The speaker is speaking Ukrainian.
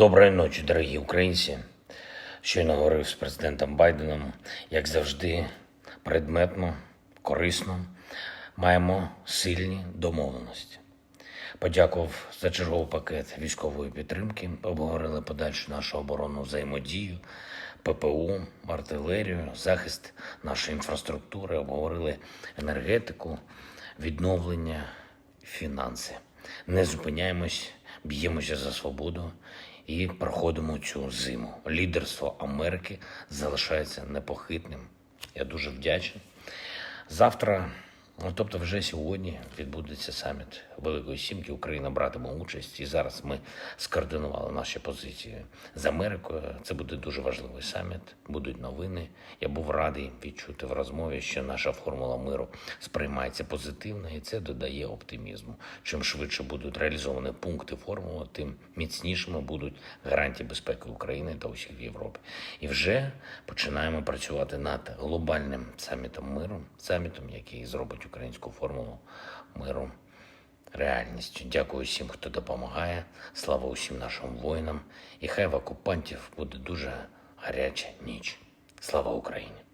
Доброї ночі, дорогі українці. Щойно говорив з президентом Байденом, як завжди, предметно, корисно. Маємо сильні домовленості. Подякував за черговий пакет військової підтримки. Обговорили подальшу нашу оборонну взаємодію, ППУ, артилерію, захист нашої інфраструктури. Обговорили енергетику, відновлення, фінанси. Не зупиняємось, б'ємося за свободу і проходимо цю зиму. Лідерство Америки залишається непохитним. Я дуже вдячний. Завтра, тобто вже сьогодні, відбудеться саміт Великої Сімки. Україна братиме участь. І зараз ми скоординували наші позиції з Америкою. Це буде дуже важливий саміт. Будуть новини. Я був радий відчути в розмові, що наша формула миру сприймається позитивно, і це додає оптимізму. Чим швидше будуть реалізовані пункти формули, тим міцнішими будуть гарантії безпеки України та усіх в Європі. І вже починаємо працювати над глобальним самітом миру, самітом, який зробить українську формулу миру реальністю. Дякую всім, хто допомагає. Слава усім нашим воїнам. І хай в окупантів буде дуже гаряча ніч. Слава Україні!